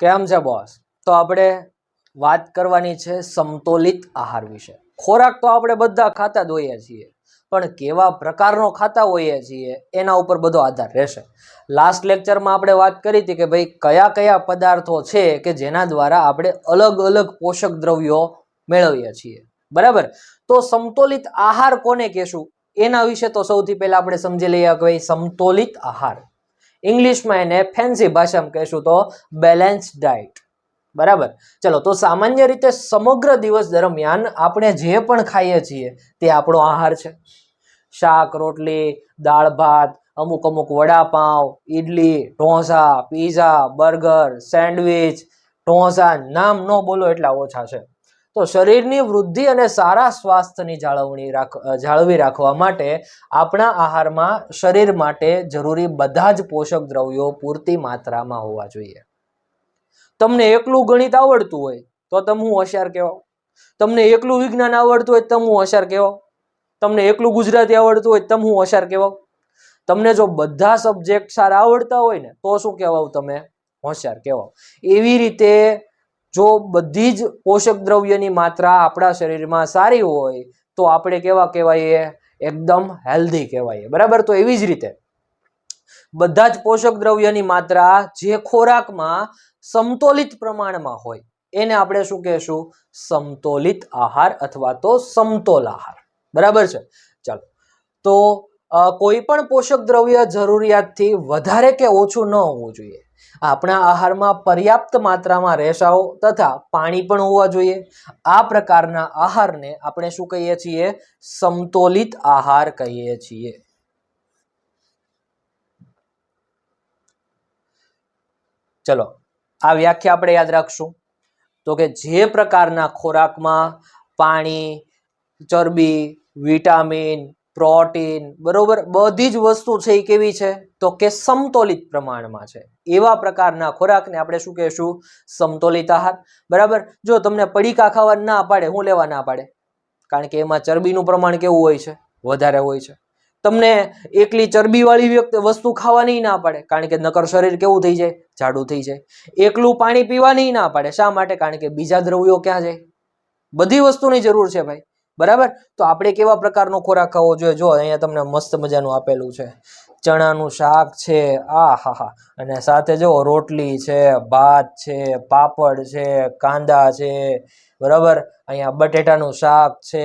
કેમ છે બોસ તો આપણે વાત કરવાની છે સમતોલિત આહાર વિશે. ખોરાક તો આપણે બધા ખાતા જ હોઈએ છીએ, પણ કેવા પ્રકારનો ખાતા હોઈએ છીએ એના ઉપર બધો આધાર રહેશે. લાસ્ટ લેક્ચરમાં આપણે વાત કરી હતી કે ભાઈ કયા કયા પદાર્થો છે કે જેના દ્વારા આપણે અલગ અલગ પોષક દ્રવ્યો મેળવીએ છીએ. બરાબર? તો સમતોલિત આહાર કોને કહેશું? એના વિશે તો સૌથી પહેલા આપણે સમજી લઈએ કે ભાઈ સમતોલિત આહાર. ઇંગ્લિશમાં એને ફેન્સી ભાષામાં કહેશું તો બેલેન્સ ડાયટ બરાબર? ચલો, તો સામાન્ય રીતે સમગ્ર દિવસ દરમિયાન આપણે જે પણ ખાઈએ છીએ તે આપણો આહાર છે. શાક, રોટલી, દાળ, ભાત, અમુક અમુક vada pav idli, dosa, pizza, burger, sandwich, dosa, નામ ન બોલો એટલા ઓછા છે. તો શરીરની વૃદ્ધિ અને સારા સ્વાસ્થ્યની જાળવણી રાખ, જાળવી રાખવા માટે આપણા આહારમાં શરીર માટે જરૂરી બધા જ પોષક દ્રવ્યો પૂરતી માત્રામાં હોવા જોઈએ. તમને એકલું ગણિત આવડતું હોય તો તમે હું હોશિયાર કહેવાઓ તમને એકલું વિજ્ઞાન આવડતું હોય તમે હું હોશિયાર કહેવાઓ તમને એકલું ગુજરાતી આવડતું હોય તમે હું હોશિયાર કહેવાઓ તમને જો બધા સબ્જેક્ટ સારા આવડતા હોય ને તો શું કહેવાઓ તમે? હોશિયાર કહેવાવ એવી રીતે જો બધી જ પોષક દ્રવ્યની માત્રા આપણા શરીરમાં સારી હોય, તો આપણે કેવા કહેવાઈએ? એકદમ હેલ્ધી કહેવાઈએ. બરાબર? તો એવી જ રીતે બધા જ પોષક દ્રવ્યની માત્રા જે ખોરાકમાં સમતોલિત પ્રમાણમાં હોય, એને આપણે શું કહેશું? સમતોલિત આહાર અથવા તો સમતોલ આહાર બરાબર છે? ચાલો. તો કોઈ પણ પોષક દ્રવ્ય જરૂરિયાતથી વધારે કે ઓછું ન હોવું જોઈએ. આપણા આહારમાં પર્યાપ્ત માત્રામાં રેસાઓ તથા પાણી પણ હોવા જોઈએ. આ પ્રકારના આહારને આપણે શું કહીએ છીએ? સમતોલિત આહાર કહીએ છીએ. ચલો, આ વ્યાખ્યા આપણે યાદ રાખશું. તો કે જે પ્રકારના ખોરાકમાં પાણી, ચરબી, વિટામિન પ્રોટીન, બરોબર? બધી જ વસ્તુ છે એ કેવી છે? તો કે સમતોલિત પ્રમાણમાં છે. એવા પ્રકારના ખોરાકને આપણે શું કહેશું? સમતોલિત આહાર. બરાબર? જો તમને પડીકા ખાવા ના પાડે, હું લેવા ના પાડે? કારણ કે એમાં ચરબીનું પ્રમાણ કેવું હોય છે? વધારે હોય છે. તમને એકલી ચરબીવાળી વ્યક્તિ વસ્તુ ખાવાની ના પાડે, કારણ કે નકર શરીર કેવું થઈ જાય? જાડું થઈ જાય. એકલું પાણી પીવાની ના પાડે. શા માટે? કારણ કે બીજા દ્રવ્યો ક્યાં જાય? બધી વસ્તુની જરૂર છે ભાઈ. બરાબર? તો આપણે કેવા પ્રકારનો ખોરાક ખાવો જોઈએ? જો, અહીંયા તમને મસ્ત મજાનું આપેલું છે. ચણાનું શાક છે આ હા હા અને સાથે જો, રોટલી છે, ભાત છે, પાપડ છે, કાંદા છે, બરાબર? અહીંયા બટેટાનું શાક છે,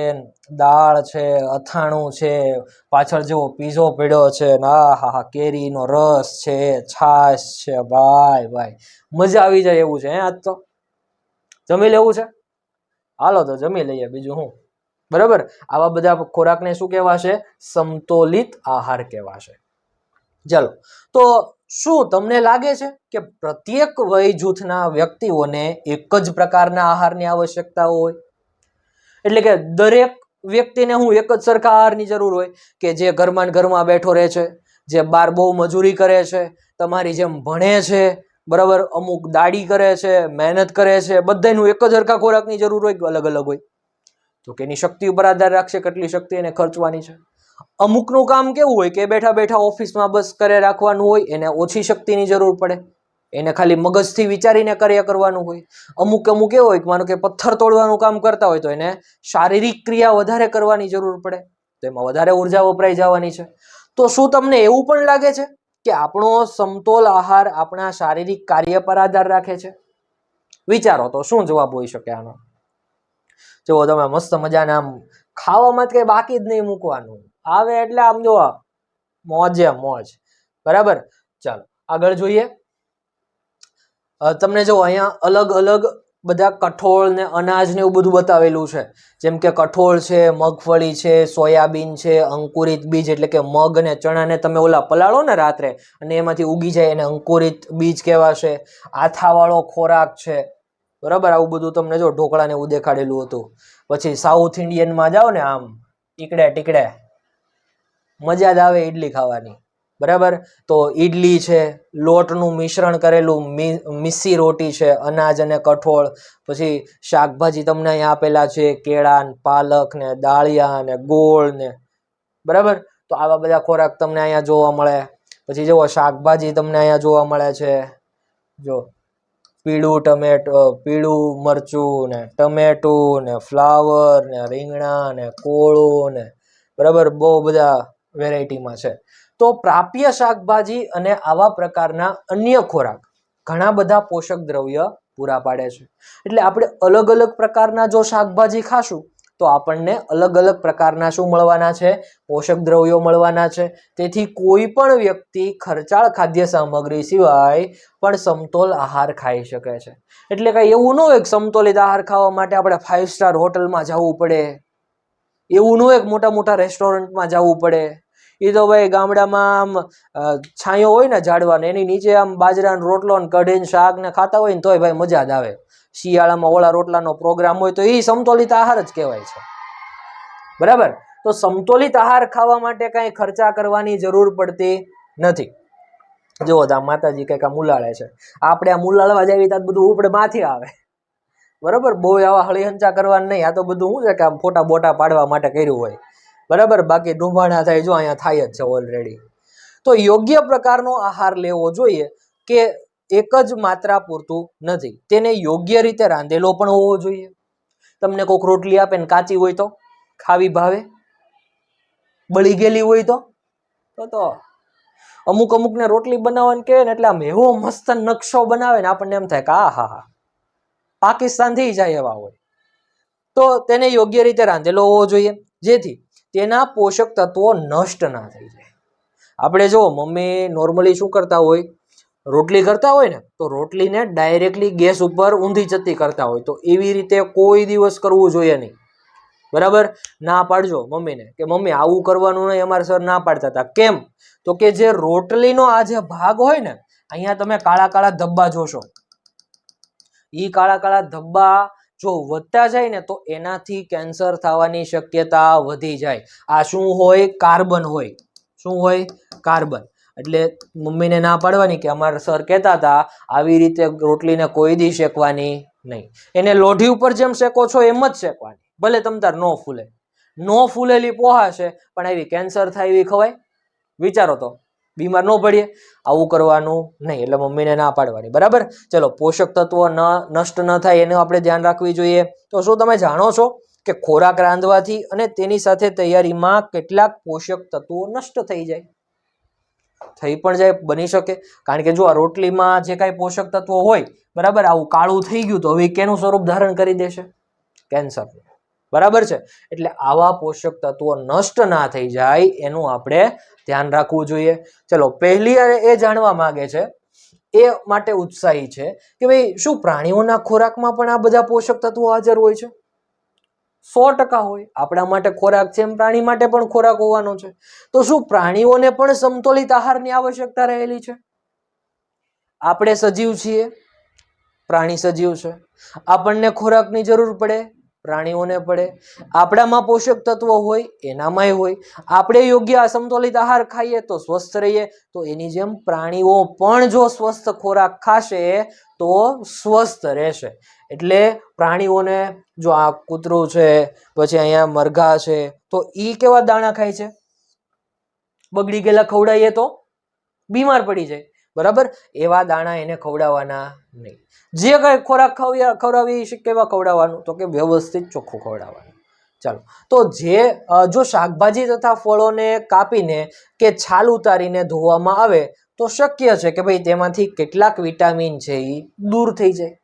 દાળ છે, અથાણું છે, પાછળ જેવો પીઝો પીડ્યો છે ને આ હા હા કેરીનો રસ છે, છાશ છે, ભાઈ ભાઈ. મજા આવી જાય એવું છે, હે, આજ તો? જમી લેવું છે? હાલો તો જમી લઈએ, બીજું હું બરાબર? આવા બધા ખોરાકને શું કહેવાશે? સમતોલિત આહાર કહેવાશે. ચાલો, તો શું તમને લાગે છે કે પ્રત્યેક વય જૂથના વ્યક્તિઓને એક જ પ્રકારના આહારની આવશ્યકતા હોય? એટલે કે દરેક વ્યક્તિને હું એક જ સરખા આહારની જરૂર હોય કે જે ઘરમાં ઘરમાં બેઠો રહે છે, જે બહાર બહુ મજૂરી કરે છે, તમારી જેમ ભણે છે, બરાબર? અમુક દાડી કરે છે, મહેનત કરે છે બધાનું એક જ સરખા ખોરાકની જરૂર હોય અલગ અલગ હોય? તો કે એની શક્તિ ઉપર આધાર રાખશે, કેટલી શક્તિ એને ખર્ચવાની છે. અમુકનું કામ કેવું હોય કે બેઠા બેઠા ઓફિસમાં બસ કરે રાખવાનું હોય, એને ઓછી શક્તિની જરૂર પડે. એને ખાલી મગજથી વિચારીને કાર્ય કરવાનું હોય. અમુક અમુક એવું હોય કે માનો કે પથ્થર તોડવાનું કામ કરતા હોય તો એને શારીરિક ક્રિયા વધારે કરવાની જરૂર પડે. તો એમાં વધારે ઊર્જા વપરાઈ જવાની છે. તો શું તમને એવું પણ લાગે છે કે આપણો સમતોલ આહાર આપણા શારીરિક કાર્ય પર આધાર રાખે છે? વિચારો તો શું જવાબ હોઈ શકે આનો? જુઓ તમે મસ્ત મજાના આમ ખાવામાં કઈ બાકી જ નહીં મૂકવાનું. આવે એટલે આમ જુઓ મોજે મોજ. બરાબર? ચાલો, આગળ જોઈએ. તમને જો અહીંયા અલગ અલગ બધા કઠોળ ને અનાજ ને એવું બધું બતાવેલું છે. જેમ કે કઠોળ છે, મગફળી છે, સોયાબીન છે, અંકુરિત બીજ એટલે કે મગ અને ચણાને તમે ઓલા પલાળો ને રાત્રે અને એમાંથી ઉગી જાય એને અંકુરિત બીજ કહેવાશે. આથાવાળો ખોરાક છે. બરાબર? આવું બધું તમને જો ઢોકળાને એવું દેખાડેલું હતું. પછી સાઉથ ઇન્ડિયનમાં જાઓ ને આમ, ટીકડે ટીકડે, મજા જ આવે ઈડલી ખાવાની. બરાબર? તો ઈડલી છે, લોટનું મિશ્રણ કરેલું મિસ્સી રોટી છે, અનાજ અને કઠોળ, પછી શાકભાજી તમને અહીંયા આપેલા છે, કેળા ને પાલક ને દાળિયા ને ગોળ ને, બરાબર? તો આવા બધા ખોરાક તમને અહીંયા જોવા મળે. પછી જુઓ, શાકભાજી તમને અહીંયા જોવા મળે છે. જો પીળું ટમેટો, પીળું મરચું ને ટમેટું ને ફ્લાવર ને રીંગણા ને કોળું ને બરાબર બહુ બધા વેરાયટીમાં છે. તો પ્રાપ્ય શાકભાજી અને આવા પ્રકારના અન્ય ખોરાક ઘણા બધા પોષક દ્રવ્ય પૂરા પાડે છે. એટલે આપણે અલગ અલગ પ્રકારના જો શાકભાજી ખાશું તો આપણને અલગ અલગ પ્રકારના શું મળવાના છે? પોષક દ્રવ્યો મળવાના છે. તેથી કોઈ પણ વ્યક્તિ ખર્ચાળ ખાદ્ય સામગ્રી સિવાય પણ સમતોલ આહાર ખાઈ શકે છે. એટલે કાંઈ એવું ન હોય સમતોલિત આહાર ખાવા માટે આપણે ફાઇવ સ્ટાર હોટલમાં જવું પડે. એવું ન હોય કે મોટા મોટા રેસ્ટોરન્ટમાં જવું પડે. એ તો ભાઈ ગામડામાં આમ છાંયો હોય ને ઝાડવાનો, એની નીચે આમ બાજરાનો રોટલો ને કઢીને શાક ને ખાતા હોય ને તોય ભાઈ મજા જ આવે. શિયાળામાં ઓળા રોટલાનો પ્રોગ્રામ હોય તો એ સમતોલિત આહાર જ કહેવાય છે. બરાબર? તો સમતોલિત આહાર ખાવા માટે કાંઈ ખર્ચા કરવાની જરૂર પડતી નથી. જુઓ તો માતાજી કંઈક આ મુલાળે છે. આપણે આ મુલાળવા જાવી તો બધું ઉપડે માથે આવે. બરાબર? બહુ આવા હળીહંચા કરવાનું નહીં. આ તો બધું શું છે કે આમ ફોટા બોટા પાડવા માટે કર્યું હોય. બરાબર? બાકી ડૂંભાણા થાય જો અહીંયા થાય જ છે ઓલરેડી તો યોગ્ય પ્રકારનો આહાર લેવો જોઈએ કે એક જ માત્રા પૂરતું નથી? તેને યોગ્ય રીતે રાંધેલો પણ હોવો જોઈએ. તમને કોઈક રોટલી આપે ને કાચી હોય તો? ખાવી ભાવે? બળી ગયેલી હોય તો? તો તો. અમુક અમુકને રોટલી બનાવવાની કહે ને એટલે આમ એવો મસ્ત નકશો બનાવે ને આપણને એમ થાય કે આ હા હા. પાકિસ્તાનથી જાય એવા હોય. તો તેને યોગ્ય રીતે રાંધેલો હોવો જોઈએ. જેથી તેના પોષક તત્વો નષ્ટ ના થઈ જાય. આપણે જો મમ્મી નોર્મલી શું કરતા હોય? રોટલી કરતા હોય ને, તો રોટલીને ડાયરેક્ટલી ગેસ ઉપર ઊંધી જતી કરતા હોય. તો એવી રીતે કોઈ દિવસ કરવું જોઈએ નહીં. બરાબર? ના પાડજો મમ્મીને. કે મમ્મી, આવું કરવાનું નહીં, અમારા સર ના પાડતા હતા. કેમ? તો કે જે રોટલીનો આ જે ભાગ હોય ને, અહીંયા તમે કાળા કાળા ધબ્બા જોશો. એ કાળા કાળા ધબ્બા જો વધતા જાય ને તો એનાથી કેન્સર થવાની શક્યતા વધી જાય. આ શું હોય? કાર્બન હોય. શું હોય? કાર્બન. એટલે મમ્મીને ના પાડવાની કે અમારા સર કહેતા હતા, આવી રીતે રોટલીને કોઈ દી શેકવાની નહીં. એને લોઢી ઉપર જેમ શેકો છો એમ જ શેકવાની. ભલે તમ તાર નો ફૂલે. નો ફૂલેલી પોહા છે, પણ આવી કેન્સર થાય એવી ખવાય? વિચારો તો. બીમાર ન પડીએ. આવું કરવાનું નહીં, એટલે મમ્મીને ના પાડવાની. બરાબર? ચલો, પોષક તત્વો ન, નષ્ટ ન થાય એનું આપણે ધ્યાન રાખવી જોઈએ. તો શું તમે જાણો છો કે ખોરાક રાંધવાથી અને તેની સાથે તૈયારીમાં કેટલાક પોષક તત્વો નષ્ટ થઈ જાય? થઈ પણ જાય, બની શકે. કારણ કે જો આ રોટલીમાં જે કાંઈ પોષક તત્વો હોય, બરાબર, આવું કાળું થઈ ગયું તો હવે કેનું સ્વરૂપ ધારણ કરી દેશે? કેન્સર. બરાબર છે? એટલે આવા પોષક તત્વો નષ્ટ ના થઈ જાય, એનું આપણે ધ્યાન રાખવું જોઈએ. ચલો, પહેલી એ જાણવા માગે છે, એ માટે ઉત્સાહી છે કે ભાઈ, શું પ્રાણીઓના ખોરાકમાં પણ આ બધા પોષક તત્વો હાજર હોય છે? સો ટકા હોય. આપણા માટે ખોરાક છે એમ પ્રાણી માટે પણ ખોરાક હોવાનો છે. તો શું પ્રાણીઓને પણ સમતોલિત આહારની આવશ્યકતા રહેલી છે? આપણે સજીવ છીએ. પ્રાણી સજીવ છે. આપણને ખોરાકની જરૂર પડે. પ્રાણીઓને પડે. આપણામાં પોષક તત્વો હોય, એનામાંય હોય. આપણે યોગ્ય અસમતોલિત આહાર ખાઈએ તો સ્વસ્થ રહીએ. તો એની જેમ પ્રાણીઓ પણ જો સ્વસ્થ ખોરાક ખાશે, તો સ્વસ્થ રહેશે. એટલે પ્રાણીઓને જો આ કૂતરું છે, પછી અહીંયા મરઘા છે, તો એ કેવા દાણા ખાય છે? બગડી ગયેલા ખવડાવીએ તો? બીમાર પડી જાય. બરાબર? એવા દાણા એને ખવડાવવાના નહીં. જે કંઈ ખોરાક ખવયા, ખવડાવી છે કેવા ખવડાવવાનું, તો કે વ્યવસ્થિત ચોખ્ખું ખવડાવવાનું. ચાલો. તો જે જો શાકભાજી તથા ફળોને કાપીને કે છાલ ઉતારીને ધોવામાં આવે, તો શક્ય છે કે ભાઈ તેમાંથી કેટલાક વિટામિન છે એ દૂર થઈ જાય.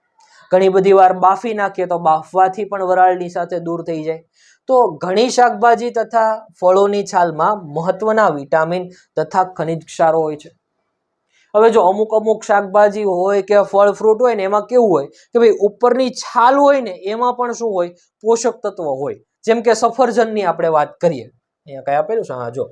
ઘણી બધી વાર બાફી નાખીએ તો બાફવાથી પણ વરાળની સાથે દૂર થઈ જાય. તો ઘણી શાકભાજી તથા ફળોની છાલમાં મહત્વના વિટામિન તથા ખનિજ ક્ષારો હોય છે. હવે જો અમુક અમુક શાકભાજી હોય કે ફળ ફ્રૂટ હોય ને એમાં કેવું હોય કે ભાઈ ઉપરની છાલ હોય ને એમાં પણ શું હોય? પોષક તત્વ હોય. જેમ કે સફરજનની આપણે વાત કરીએ. અહીંયા કઈ આપેલું છે? હા, જો.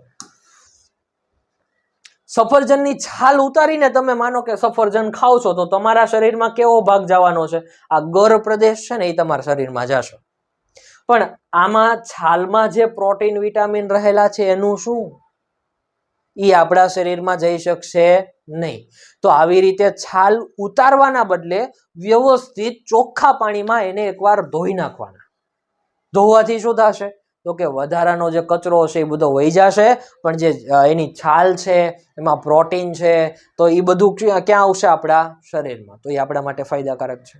સફરજનની છાલ ઉતારીને તમે માનો કે સફરજન ખાવ છો તો તમારા શરીરમાં કેવો ભાગ જવાનો છે? આ ગર પ્રદેશ છે ને એ તમારા શરીરમાં જશે. પણ આમાં છાલમાં જે પ્રોટીન, વિટામિન રહેલા છે એનું શું? એ આપણા શરીરમાં જઈ શકશે નહીં. તો આવી રીતે છાલ ઉતારવાના બદલે વ્યવસ્થિત ચોખ્ખા પાણીમાં એને એકવાર ધોઈ નાખવાના. ધોવાથી શું થશે? તો કે વધારાનો જે કચરો છે એ બધો વહી જશે, પણ જે એની છાલ છે, એમાં પ્રોટીન છે, તો એ બધું ક્યાં આવશે આપણા શરીરમાં? તો એ આપણા માટે ફાયદાકારક છે.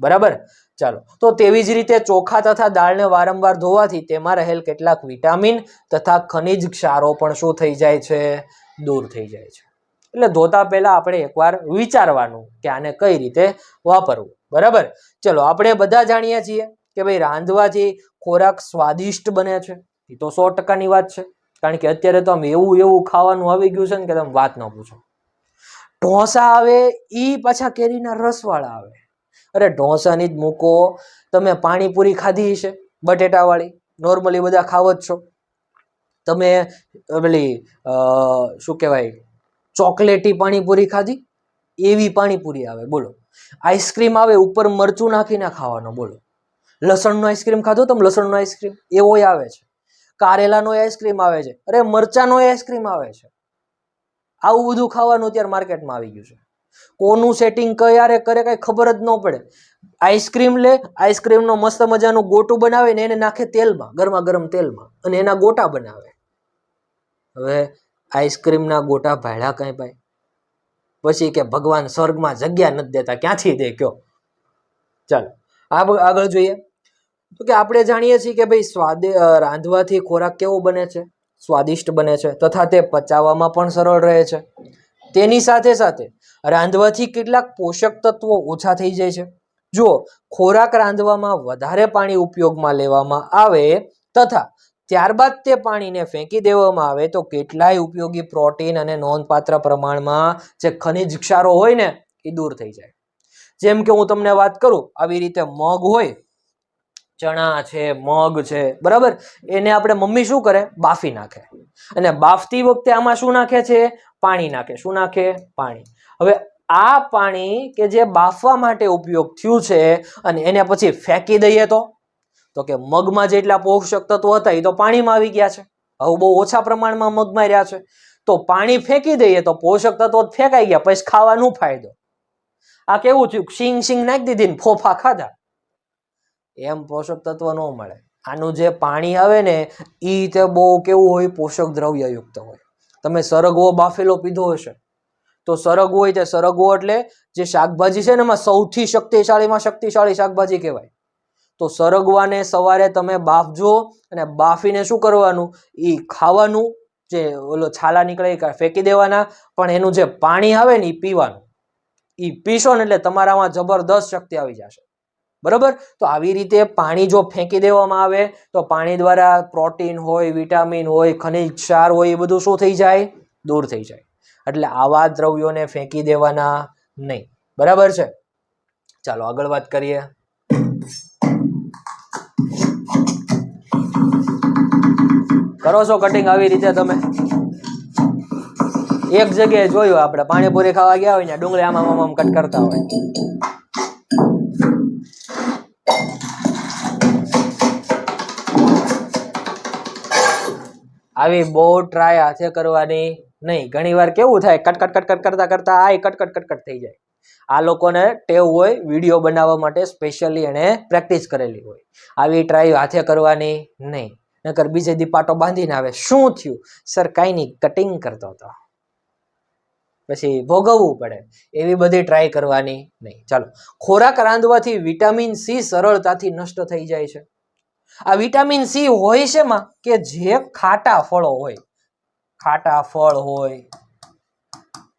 બરાબર? ચાલો. તો તેવી જ રીતે ચોખા તથા દાળને વારંવાર ધોવાથી તેમાં રહેલ કેટલાક વિટામિન તથા ખનિજ ક્ષારો પણ શું થઈ જાય છે? દૂર થઈ જાય છે. એટલે ધોતા પહેલાં આપણે એકવાર વિચારવાનું કે આને કઈ રીતે વાપરવું. બરાબર? ચલો, આપણે બધા જાણીએ છીએ કે ભાઈ રાંધવાથી ખોરાક સ્વાદિષ્ટ બને છે. એ તો સો ટકાની વાત છે. કારણ કે અત્યારે તો આમ એવું એવું ખાવાનું આવી ગયું છે ને કે તમે વાત ન પૂછો. ઢોસા આવે એ પાછા કેરીના રસવાળા આવે. અરે ઢોસાની જ મૂકો. તમે પાણીપુરી ખાધી છે બટેટાવાળી. નોર્મલી બધા ખાવ જ છો. તમે પેલી શું કહેવાય, ચોકલેટી પાણીપુરી ખાધી? એવી પાણીપુરી આવે, બોલો. આઈસ્ક્રીમ આવે, ઉપર મરચું નાખીને ખાવાનો, બોલો. લસણનો આઈસ્ક્રીમ ખાધો તમે? લસણનો આઈસ્ક્રીમ. એવોય આવે છે. કારેલાનો આઈસ્ક્રીમ આવે છે. અરે મરચાનો આઈસ્ક્રીમ આવે છે. આવું બધું ખાવાનું અત્યારે માર્કેટમાં આવી ગયું છે. કોનું સેટિંગ ક્યારે કરે કઈ ખબર જ ન પડે. આઈસ્ક્રીમ લે આઈસ્ક્રીમનો મસ્ત મજાનું ગોટું બનાવે ને એને નાખે તેલમાં, ગરમા ગરમ તેલમાં, અને એના ગોટા બનાવે. હવે આઈસ્ક્રીમના ગોટા ભાડા કાંઈ ભાઈ? પછી કે ભગવાન સ્વર્ગમાં જગ્યા નથી દેતા, ક્યાંથી દે કયો? ચાલો, આ આગળ જોઈએ. તો કે આપણે જાણીએ છીએ કે ભાઈ સ્વાદ રાંધવાથી ખોરાક કેવો બને છે? સ્વાદિષ્ટ બને છે, તથા તે પચાવવામાં પણ સરળ રહે છે. તેની સાથે સાથે રાંધવાથી કેટલાક પોષક તત્વો ઓછા થઈ જાય છે. જો ખોરાક રાંધવામાં વધારે પાણી ઉપયોગમાં લેવામાં આવે તથા ત્યારબાદ તે પાણીને ફેંકી દેવામાં આવે તો કેટલાય ઉપયોગી પ્રોટીન અને નોંધપાત્ર પ્રમાણમાં જે ખનિજ ક્ષારો હોય ને, એ દૂર થઈ જાય. જેમ કે હું તમને વાત કરું, આવી રીતે મગ હોય, ચણા છે, મગ છે, બરાબર? એને આપણે મમ્મી શું કરે? બાફી નાખે. અને બાફતી વખતે આમાં શું નાખે છે? પાણી નાખે. શું નાખે? પાણી. હવે આ પાણી કે જે બાફવા માટે ઉપયોગ થયું છે અને એને પછી ફેંકી દઈએ તો? તો કે મગમાં જેટલા પોષક તત્વો હતા એ તો પાણીમાં આવી ગયા છે. હવે બહુ ઓછા પ્રમાણમાં મગમાં રહ્યા છે. તો પાણી ફેંકી દઈએ તો પોષક તત્વો ફેંકાઈ ગયા, પછી ખાવાનું ફાયદો. આ કેવું થયું? સિંગ સિંગ નાખી દીધી ફોફા ખાધા. એમ પોષક તત્વ ન મળે. આનું જે પાણી આવે ને એ તે બહુ કેવું હોય? પોષક દ્રવ્યયુક્ત હોય. તમે સરગવો બાફેલો પીધો હશે. તો સરગવો હોય તે સરગવો એટલે જે શાકભાજી છે ને એમાં સૌથી શક્તિશાળીમાં શક્તિશાળી શાકભાજી કહેવાય. તો સરગવાને સવારે તમે બાફજો અને બાફીને શું કરવાનું? એ ખાવાનું જે ઓલો છાલા નીકળે ફેંકી દેવાના, પણ એનું જે પાણી આવે ને એ પીવાનું. એ પીશો ને એટલે તમારામાં જબરદસ્ત શક્તિ આવી જશે. બરોબર? તો આવી રીતે પાણી જો ફેંકી દેવામાં આવે, તો પાણી દ્વારા પ્રોટીન હોય, વિટામિન હોય, ખનિજ ક્ષાર હોય, એ બધું શું થઈ જાય? દૂર થઈ જાય. એટલે આવા દ્રવ્યોને ફેંકી દેવાના નહીં. બરાબર છે? ચાલો, આગળ વાત કરીએ. કરો છો કટિંગ આવી રીતે તમે? એક જગ્યાએ જોયું આપણે, પાણીપુરી ખાવા ગયા હોય ને, ડુંગળી આમ આમ આમ કટ કરતા હોય. આવી બહુ ટ્રાય હાથે કરવાની નહીં. ઘણી વાર કેવું થાય, કટ કટ કટ કટ કરતા કરતા આ કટ કટ કટ કટ થઈ જાય. આ લોકોને ટેવ હોય વીડિયો બનાવવા માટે સ્પેશિયલી એણે પ્રેક્ટિસ કરેલી હોય. આવી ટ્રાય હાથે કરવાની નહીં. નકર બીજે દી પાટો બાંધીને આવે. શું થયું? સર કાંઈ નહીં કટિંગ કરતો હતો. પછી ભોગવવું પડે. એવી બધી ટ્રાય કરવાની નહીં. ચાલો, ખોરાક રાંધવાથી વિટામિન સી સરળતાથી નષ્ટ થઈ જાય છે. આ વિટામિન સી હોય છે માં કે જે ખાટા ફળો હોય. ખાટા ફળ હોય,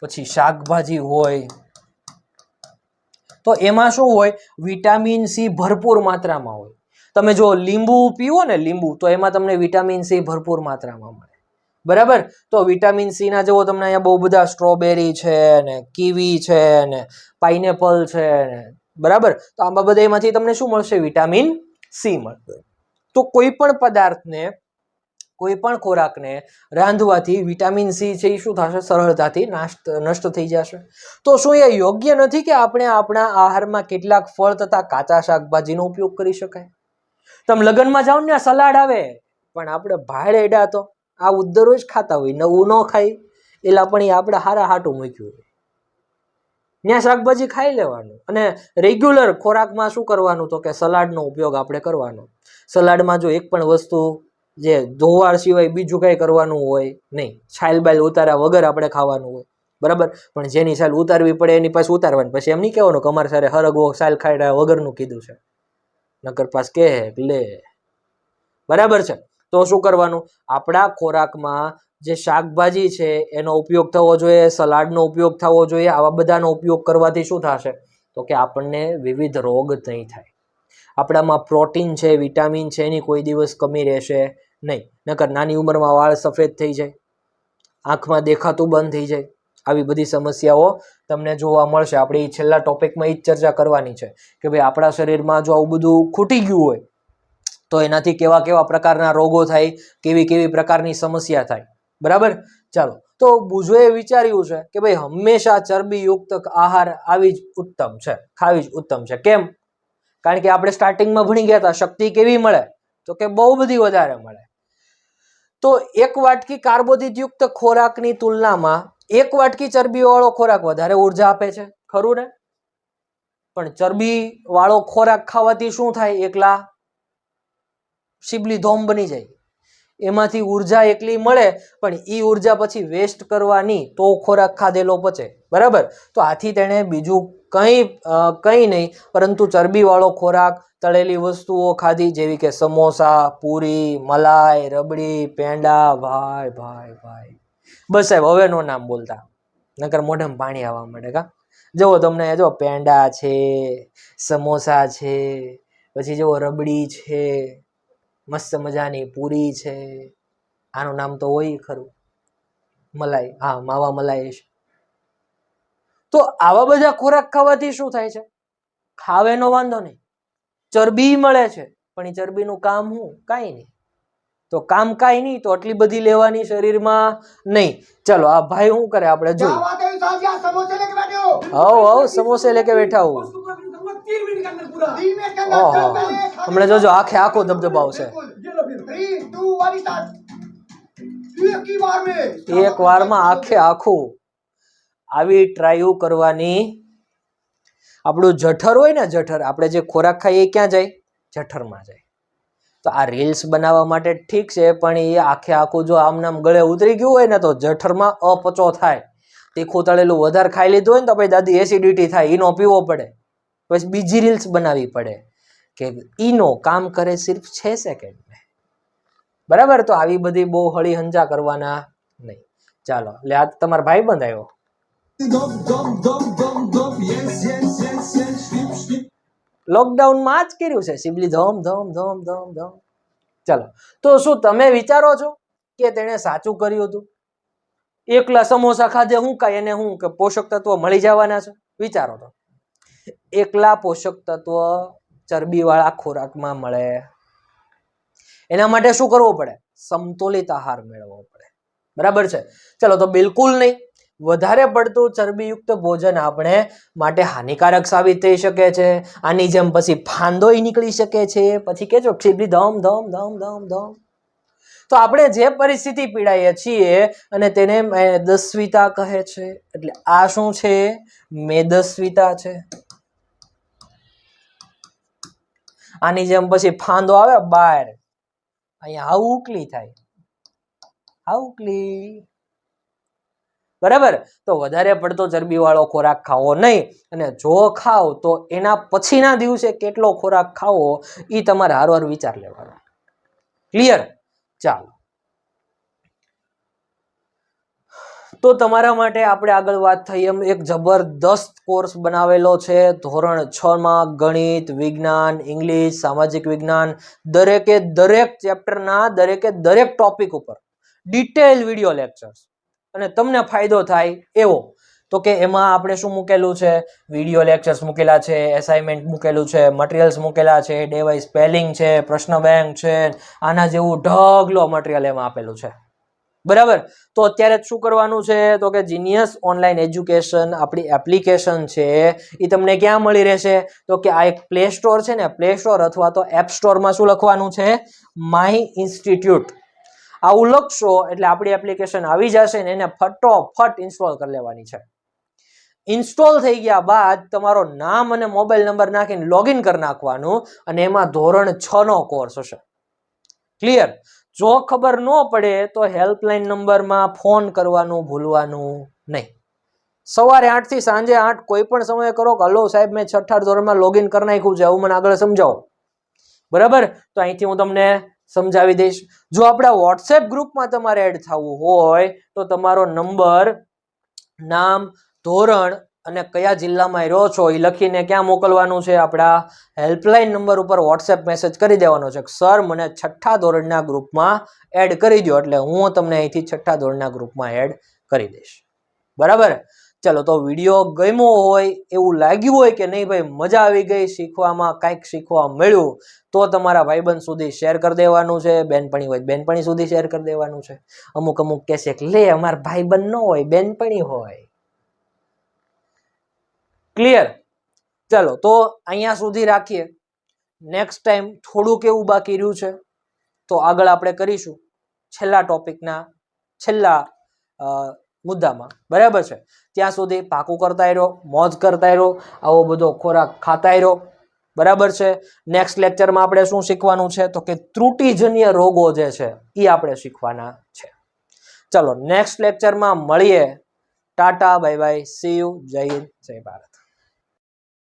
પછી શાકભાજી હોય. તો એમાં શું હોય? વિટામિન સી ભરપૂર માત્રામાં હોય. તમે જો લીંબુ પીવો ને લીંબુ, તો એમાં તમને વિટામિન સી ભરપૂર માત્રામાં મળે. બરાબર? તો વિટામિન સી ના જેવો તમને અહીંયા બહુ બધા સ્ટ્રોબેરી છે ને કીવી છે ને પાઇનેપલ છે ને. બરાબર? તો આમાં બધા એમાંથી તમને શું મળશે? વિટામિન સી મળશે. તો કોઈ પણ પદાર્થને, કોઈ પણ ખોરાકને રાંધવાથી વિટામિન સી છે એ શું થશે? સરળતાથી નાશ નષ્ટ થઈ જશે. તો શું એ યોગ્ય નથી કે આપણે આપણા આહારમાં કેટલાક ફળ તથા કાચા શાકભાજીનો ઉપયોગ કરી શકાય? તમે લગ્નમાં જાઓ ને સલાડ આવે, પણ આપણે ભાડેડા તો આ ઉદ્દરો જ ખાતા હોય, નવું ન ખાઈ એટલે પણ એ આપણે હારા હાટું મૂક્યું હોય. ત્યાં શાકભાજી ખાઈ લેવાનું અને રેગ્યુલર ખોરાકમાં શું કરવાનું તો કે સલાડનો ઉપયોગ આપણે કરવાનો. સલાડમાં જો એક પણ વસ્તુ જે ધોવાળ સિવાય બીજું કાંઈ કરવાનું હોય નહીં. છાલ બાલ ઉતાર્યા વગર આપણે ખાવાનું હોય. બરાબર? પણ જેની છાલ ઉતારવી પડે એની પાસે ઉતારવાની. પછી એમ નહીં કહેવાનું કે અમારે સારે હરગવો છાલ ખાયડા વગરનું કીધું છે. નકર પાસ કે લે. બરાબર છે? તો શું કરવાનું? આપણા ખોરાકમાં જે શાકભાજી છે એનો ઉપયોગ થવો જોઈએ, સલાડનો ઉપયોગ થવો જોઈએ, આવા બધાનો ઉપયોગ કરવાથી શું થશે? તો કે આપણને વિવિધ રોગ નહીં થાય. આપણામાં પ્રોટીન છે, વિટામિન છે, એની કોઈ દિવસ કમી રહેશે નહીં. નકર નાની ઉંમરમાં વાળ સફેદ થઈ જાય, આંખમાં દેખાતું બંધ થઈ જાય, આવી બધી સમસ્યાઓ તમને જોવા મળશે. આપણે છેલ્લા ટોપિકમાં એ જ ચર્ચા કરવાની છે કે ભાઈ આપણા શરીરમાં જો આવું બધું ખૂટી ગયું હોય, તો એનાથી કેવા કેવા પ્રકારના રોગો થાય, કેવી કેવી પ્રકારની સમસ્યા થાય. બરાબર? ચાલો. તો બુજોએ વિચાર્યું છે કે ભાઈ હંમેશા ચરબીયુક્ત આહાર આવી જ ઉત્તમ છે, ખાવી જ ઉત્તમ છે. કેમ? કારણ કે આપણે સ્ટાર્ટિંગમાં ભણી ગયા હતા, શક્તિ કેવી મળે? તો કે બહુ બધી વધારે મળે. તો એક વાટકી કાર્બોદિતયુક્ત ખોરાકની તુલનામાં એક વાટકી ચરબીવાળો ખોરાક વધારે ઊર્જા આપે છે, ખરું ને? પણ ચરબી વાળો ખોરાક ખાવાથી શું થાય? એકલા શિબલી ધોમ બની જાય. એમાંથી ઊર્જા એકલી મળે, પણ એ ઊર્જા પછી વેસ્ટ કરવાની તો ખોરાક ખાધેલો પચે. બરાબર? તો આથી તેણે બીજું કંઈ કંઈ નહીં, પરંતુ ચરબીવાળો ખોરાક, તળેલી વસ્તુઓ ખાધી જેવી કે સમોસા, પૂરી, મલાઈ, રબડી, પેંડા, ભાઈ ભાઈ ભાઈ. બસ સાહેબ, હવે નો નામ બોલતા. નકર મોઢામાં પાણી આવવા માંડે કા? જુઓ તમને જો પેંડા છે, સમોસા છે, પછી જુઓ, રબડી છે, મસ્ત મજાની પૂરી છે. આનું નામ તો હોય ખરું. મલાઈ, હા, માવા મલાઈ છે. તો આવા બધા ખોરાક ખાવાથી શું થાય છે? ખાવેનો વાંધો નહીં. ચરબી મળે છે પણ એ ચરબીનું કામ હું? કાંઈ નહીં. તો કામ કાંઈ નહીં તો આટલી બધી લેવાની શરીરમાં નહીં. ચલો આ ભાઈ શું કરે? આપણે જોઈએ. હવ હવ સમોસે લેકે બેઠા. હું. હમણાં જોજો આખે આખો ધબધબાવશે એક વારમાં આખે આખું. આવી ટ્રાયુ કરવાની. આપણું જઠર હોય ને જઠર, આપણે જે ખોરાક ખાઈએ એ ક્યાં જાય? જઠરમાં જાય. તો આ રીલ્સ બનાવવા માટે ઠીક છે, પણ એ આખે આખું જો આમ નામ ગળે ઉતરી ગયું હોય ને તો જઠરમાં અપચો થાય. તીખું તળેલું વધારે ખાઈ લીધું હોય ને તો પછી દાદી એસિડિટી થાય, ઈનો પીવો પડે. પછી બીજી રીલ્સ બનાવવી પડે. કે ઈનો કામ કરે સિર્ફ છે સેકન્ડ બરાબર? તો આવી બધી બહુ હળી હંજા કરવાના નહીં. ચાલો એટલે આ તમારો ભાઈ બંધ આવ્યો. લોકડાઉનમાં જ કર્યું છે સિબલી ધમ ધમ ધમ ધમ ધમ. ચાલો, તો શું તમે વિચારો છો કે તેણે સાચું કર્યું હતું? એકલા સમોસા ખાધે હું કાંઈ એને હું કે પોષક તત્વો મળી જવાના છે? વિચારો તો. એકલા પોષક તત્વ ચરબીવાળા ખોરાકમાં મળે. એના માટે શું કરવું પડે? સમતોલિત આહાર મેળવવો પડે. બરાબર છે? ચલો, તો બિલકુલ નહીં. વધારે પડતું ચરબીયુક્ત ભોજન આપણે માટે હાનિકારક સાબિત થઈ શકે છે. આની જેમ પછી ફાંદોય નીકળી શકે છે. પછી કહેજો ક્ષીબલી ધમ ધમ ધમ ધમ ધમ. તો આપણે જે પરિસ્થિતિ પીડાઈએ છીએ અને તેને મેદસ્વિતા કહે છે. એટલે આ શું છે? મેદસ્વિતા છે. આની જેમ પછી ફાંદો આવે બહાર અહીંયા આવું ઉકલી થાય. આવું ઉકલી. બરાબર? તો વધારે પડતો ચરબીવાળો ખોરાક ખાવો નહીં. અને જો ખાવ તો એના પછીના દિવસે કેટલો ખોરાક ખાવો એ તમારે હારવાર વિચાર લેવાનો. ક્લિયર ચાલો. તો તમારા માટે આપણે આગળ વાત થઈ. એમ એક જબરદસ્ત કોર્સ બનાવેલો છે. ધોરણ છ માં ગણિત, વિજ્ઞાન, ઇંગ્લિશ, સામાજિક વિજ્ઞાન, દરેકે દરેક ચેપ્ટરના દરેકે દરેક ટોપિક ઉપર ડિટેલ વીડિયો લેક્ચર્સ અને તમને ફાયદો થાય એવો. તો કે એમાં આપણે શું મૂકેલું છે? વીડિયો લેક્ચર્સ મૂકેલા છે એસાઇનમેન્ટ મૂકેલું છે મટીરિયલ્સ મૂકેલા છે ડે વાઇઝ સ્પેલિંગ છે, પ્રશ્ન બેંક છે, આના જેવું ઢગલો મટીરિયલ એમાં આપેલું છે. બરાબર? તો અત્યારે શું કરવાનું છે? તો કે જીનિયસ ઓનલાઈન એજ્યુકેશન આપણી એપ્લિકેશન છે એ તમને ક્યાં મળી રહેશે? તો કે આ એક પ્લે સ્ટોર છે ને પ્લે સ્ટોર અથવા તો એપ સ્ટોરમાં શું લખવાનું છે? માય ઇન્સ્ટિટ્યૂટ આવું લખશો એટલે આપણી એપ્લિકેશન આવી જશે ને એને ફટોફટ ઇન્સ્ટોલ કરી લેવાની છે. ઇન્સ્ટોલ થઈ ગયા બાદ તમારો નામ અને મોબાઈલ નંબર નાખીને લોગિન કરી નાખવાનું અને એમાં ધોરણ છ નો કોર્સ હશે. ક્લિયર જો ખબર ન પડે તો હેલ્પલાઇન નંબરમાં ફોન કરવાનું, ભૂલવાનું નહીં. સવારે આઠથી સાંજે આઠ કોઈ પણ સમયે કરો કે, હલો સાહેબ, મેં છઠ્ઠા ધોરણમાં લોગિન કરી નાખ્યું છે, આવું મને આગળ સમજાવો. બરાબર? તો અહીંથી હું તમને સમજાવી દઈશ. જો આપણા વોટ્સએપ ગ્રુપમાં તમારે એડ થવું હોય, તો તમારો નંબર, નામ, ધોરણ અને કયા જિલ્લામાં રહો છો, એ લખીને ક્યાં મોકલવાનું છે આપણા હેલ્પલાઇન નંબર ઉપર વોટ્સએપ મેસેજ કરી દેવાનો છે સર મને છઠ્ઠા ધોરણના ગ્રુપમાં એડ કરી દો એટલે હું તમને અહીંથી છઠ્ઠા ધોરણના ગ્રુપમાં એડ કરી દઈશ. બરાબર? ચલો, તો વીડિયો ગમ્યો હોય એવું લાગ્યું હોય કે નહીં ભાઈ, મજા આવી ગઈ, શીખવામાં કાંઈક શીખવા મળ્યું, તો તમારા ભાઈબંધ સુધી શેર કરી દેવાનું છે, બેનપણી હોય બેનપણી સુધી શેર કરી દેવાનું છે. અમુક અમુક કહેશે લે, અમારા ભાઈબંધ ન હોય, બેનપણી હોય. ક્લિયર ચલો, તો અહીંયા સુધી રાખીએ. નેક્સ્ટ ટાઈમ થોડુંક એવું બાકી રહ્યું છે, તો આગળ આપણે કરીશું. છેલ્લા ટોપિકના છેલ્લા મુદ્દામાં. બરાબર છે? ત્યાં સુધી પાકું કરતા રહ્યો, મોજ કરતા રહ્યો, આવો બધો ખોરાક ખાતા રહ્યો. બરાબર છે? નેક્સ્ટ લેક્ચરમાં આપણે શું શીખવાનું છે? તો કે ત્રુટિજન્ય રોગો જે છે એ આપણે શીખવાના છે. ચલો નેક્સ્ટ લેક્ચરમાં મળીએ. Tata bye bye see you Jai Hind, Jai Bharat.